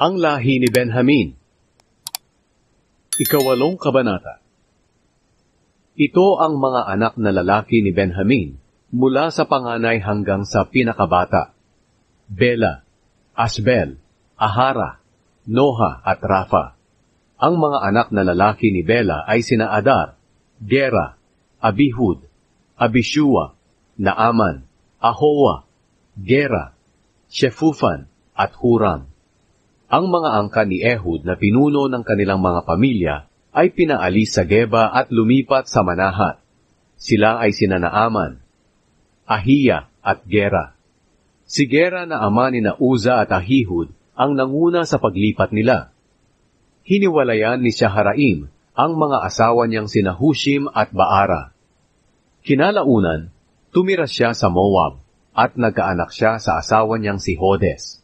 Ang lahi ni Benjamin. Ikawalong kabanata. Ito ang mga anak na lalaki ni Benjamin mula sa panganay hanggang sa pinakabata. Bela, Asbel, Ahara, Noha at Rafa. Ang mga anak na lalaki ni Bela ay sina Adar, Gera, Abihud, Abishua, Naaman, Ahowa, Gera, Shefufan, at Huram. Ang mga angka ni Ehud na pinuno ng kanilang mga pamilya ay pinaalis sa Geba at lumipat sa Manahat. Sila ay sina Naaman, Ahiya at Gera. Si Gera na ama ni na Uza at Ahihud ang nanguna sa paglipat nila. Hiniwalayan ni Shaharaim ang mga asawa niyang sina Hushim at Baara. Kinalaunan, tumira siya sa Moab at nagkaanak siya sa asawa niyang si Hodes.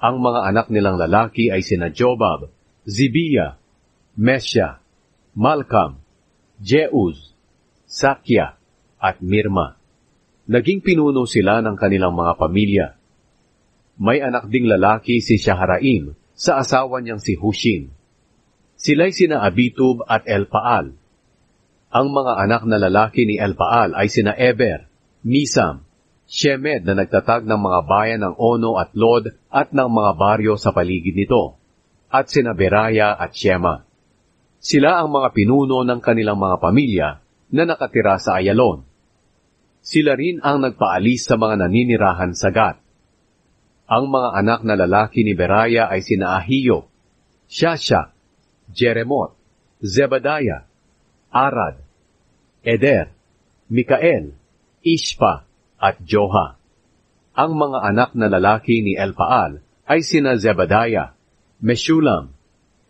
Ang mga anak nilang lalaki ay sina Jobab, Zibiya, Mesya, Malkam, Jeuz, Sakya, at Mirma. Naging pinuno sila ng kanilang mga pamilya. May anak ding lalaki si Shaharaim sa asawa niyang si Hushim. Sila'y sina Abitub at Elpaal. Ang mga anak na lalaki ni Elpaal ay sina Eber, Misam, Shemed na nagtatag ng mga bayan ng Ono at Lod at ng mga baryo sa paligid nito, at sina Beraya at Shema. Sila ang mga pinuno ng kanilang mga pamilya na nakatira sa Ayalon. Sila rin ang nagpaalis sa mga naninirahan sa Gat. Ang mga anak na lalaki ni Beraya ay sina Ahiyo, Shasha, Jeremot, Zebadiah, Arad, Eder, Mikael, Ishpa, at Joha. Ang mga anak na lalaki ni Elpaal ay sina Zebadiah, Meshulam,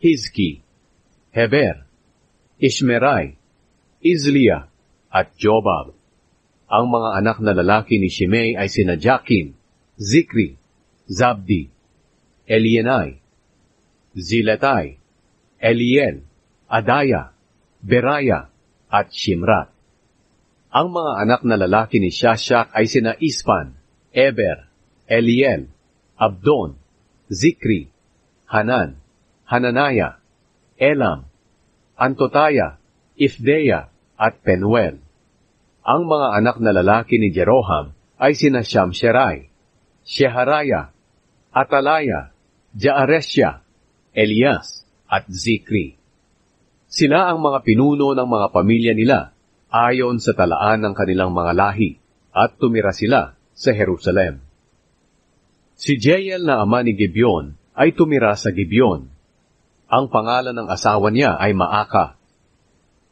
Hizki, Heber, Ishmerai, Izlia, at Jobab. Ang mga anak na lalaki ni Shimei ay sina Jakin, Zikri, Zabdi, Elienai, Ziletai, Eliel, Adaya, Beraya, at Shimrat. Ang mga anak na lalaki ni Shashak ay sina Ispan, Eber, Eliel, Abdon, Zikri, Hanan, Hananaya, Elam, Antotaya, Ifdeya, at Penuel. Ang mga anak na lalaki ni Jeroham ay sina Shamsherai, Sheharaya, Atalaya, Jaaresya, Elias, at Zikri. Sila ang mga pinuno ng mga pamilya nila ayon sa talaan ng kanilang mga lahi, at tumira sila sa Jerusalem. Si Jael na ama ni Gibeon ay tumira sa Gibeon. Ang pangalan ng asawa niya ay Maaka.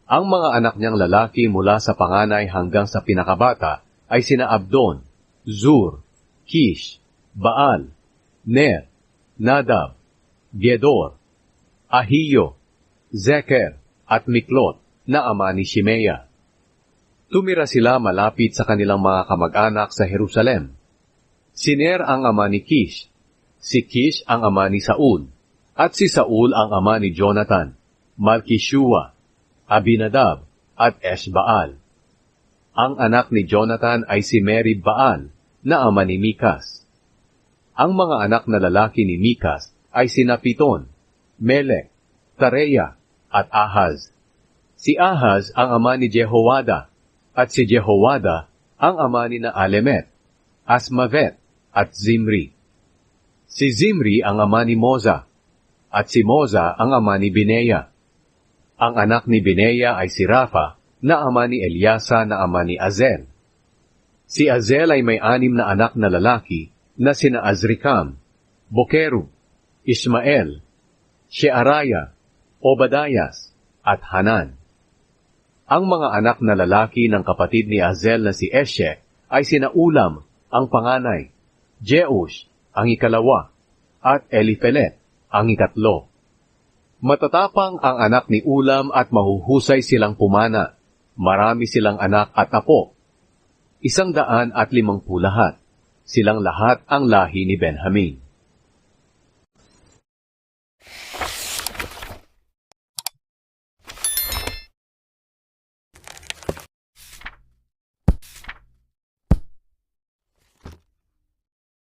Ang mga anak niyang lalaki mula sa panganay hanggang sa pinakabata ay sina Abdon, Zur, Kish, Baal, Ner, Nadab, Gedor, Ahiyo, Zeker, at Miklot na ama ni Shimea. Tumira sila malapit sa kanilang mga kamag-anak sa Jerusalem. Si Ner ang ama ni Kish, si Kish ang ama ni Saul, at si Saul ang ama ni Jonathan, Malkishua, Abinadab, at Eshbaal. Ang anak ni Jonathan ay si Mary Baal, na ama ni Mikas. Ang mga anak na lalaki ni Mikas ay sina Piton, Melek, Tareya, at Ahaz. Si Ahaz ang ama ni Jehoada, at si Jehoada ang ama ni na Alemet, Asmavet, at Zimri. Si Zimri ang ama ni Moza, at si Moza ang ama ni Bineya. Ang anak ni Bineya ay si Rafa, na ama ni Eliasa na ama ni Azel. Si Azel ay may anim na anak na lalaki na sina Azrikam, Bokeru, Ismael, Shearaya, Obadayas, at Hanan. Ang mga anak na lalaki ng kapatid ni Azel na si Eshe ay sina Ulam, ang panganay, Jeush, ang ikalawa, at Elifelet, ang ikatlo. Matatapang ang anak ni Ulam at mahuhusay silang pumana. Marami silang anak at apo. Isang daan at limang pulahat. Silang lahat ang lahi ni Benjamin.